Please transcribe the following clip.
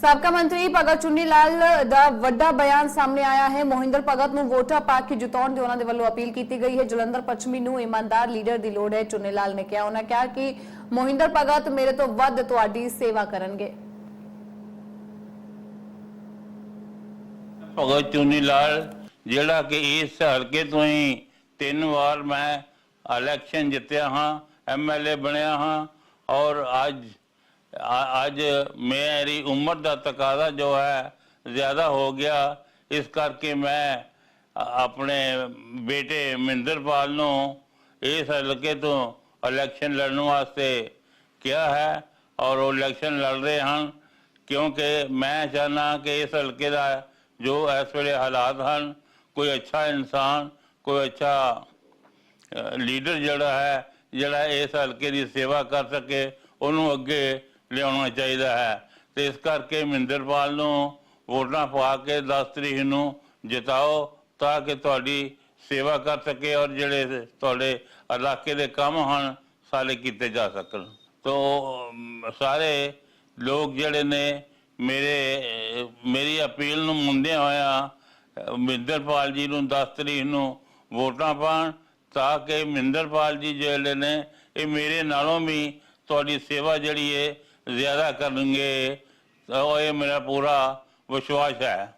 ਸਾਬਕਾ ਮੰਤਰੀ ਭਗਤ ਚੁੰਨੀ ਲਾਲ ਦਾ ਵੱਡਾ ਬਿਆਨ ਸਾਹਮਣੇ ਆਇਆ ਹੈ। ਮੋਹਿੰਦਰ ਭਗਤ ਨੂੰ ਵੋਟਾਂ ਪਾ ਕੇ ਜਿਤਾਉਣ ਦੀ ਉਹਨਾਂ ਦੇ ਵੱਲੋਂ ਅਪੀਲ ਕੀਤੀ ਗਈ ਹੈ। ਜਲੰਧਰ ਪੱਛਮੀ ਨੂੰ ਇਮਾਨਦਾਰ ਲੀਡਰ ਦੀ ਲੋੜ ਹੈ, ਚੁੰਨੀ ਲਾਲ ਨੇ ਕਿਹਾ। ਉਹਨਾਂ ਕਿਹਾ ਕਿ ਮੋਹਿੰਦਰ ਭਗਤ ਮੇਰੇ ਤੋਂ ਵੱਧ ਤੁਹਾਡੀ ਸੇਵਾ ਕਰਨਗੇ। ਭਗਤ ਚੁਨੀ ਲਾਲ, ਜਿਹੜਾ ਕਿ ਇਸ ਹਲਕੇ ਤੋਂ ਹੀ ਤਿੰਨ ਵਾਰ ਮੈਂ ਇਲੈਕਸ਼ਨ ਜਿੱਤਿਆ ਹਾਂ ਐਮਐਲਏ ਬਣਿਆ ਹਾਂ ਔਰ ਅੱਜ ਅ- ਅੱਜ ਮੇਰੀ ਉਮਰ ਦਾ ਤਕਾਜ਼ਾ ਜੋ ਹੈ, ਜ਼ਿਆਦਾ ਹੋ ਗਿਆ। ਇਸ ਕਰਕੇ ਮੈਂ ਆਪਣੇ ਬੇਟੇ ਮਹਿੰਦਰਪਾਲ ਨੂੰ ਇਸ ਹਲਕੇ ਤੋਂ ਇਲੈਕਸ਼ਨ ਲੜਨ ਵਾਸਤੇ ਕਿਹਾ ਹੈ ਔਰ ਉਹ ਇਲੈਕਸ਼ਨ ਲੜ ਰਹੇ ਹਨ, ਕਿਉਂਕਿ ਮੈਂ ਚਾਹਨਾ ਕਿ ਇਸ ਹਲਕੇ ਦਾ ਜੋ ਇਸ ਵੇਲੇ ਹਾਲਾਤ ਹਨ, ਕੋਈ ਅੱਛਾ ਇਨਸਾਨ, ਕੋਈ ਅੱਛਾ ਲੀਡਰ ਜਿਹੜਾ ਹੈ, ਜਿਹੜਾ ਇਸ ਹਲਕੇ ਦੀ ਸੇਵਾ ਕਰ ਸਕੇ, ਉਹਨੂੰ ਅੱਗੇ ਲਿਆਉਣਾ ਚਾਹੀਦਾ ਹੈ। ਤੇ ਇਸ ਕਰਕੇ ਮਹਿੰਦਰਪਾਲ ਨੂੰ ਵੋਟਾਂ ਪਾ ਕੇ 10 ਤਰੀਕ ਨੂੰ ਜਿਤਾਓ, ਤਾਂ ਕਿ ਤੁਹਾਡੀ ਸੇਵਾ ਕਰ ਸਕੇ ਔਰ ਜਿਹੜੇ ਤੁਹਾਡੇ ਇਲਾਕੇ ਦੇ ਕੰਮ ਹਨ, ਸਾਰੇ ਕੀਤੇ ਜਾ ਸਕਣ। ਤੋ ਸਾਰੇ ਲੋਕ ਜਿਹੜੇ ਨੇ, ਮੇਰੇ, ਮੇਰੀ ਅਪੀਲ ਨੂੰ ਮੰਨਦਿਆਂ ਹੋਇਆ ਮਹਿੰਦਰਪਾਲ ਜੀ ਨੂੰ 10 ਤਰੀਕ ਨੂੰ ਵੋਟਾਂ ਪਾਣ, ਤਾਂ ਕਿ ਮਹਿੰਦਰਪਾਲ ਜੀ ਜਿਹੜੇ ਨੇ, ਇਹ ਮੇਰੇ ਨਾਲੋਂ ਵੀ ਤੁਹਾਡੀ ਸੇਵਾ ਜਿਹੜੀ ਹੈ ਜ਼ਿਆਦਾ ਕਰਨਗੇ ਤਾਂ ਉਹ ਇਹ ਮੇਰਾ ਪੂਰਾ ਵਿਸ਼ਵਾਸ ਹੈ।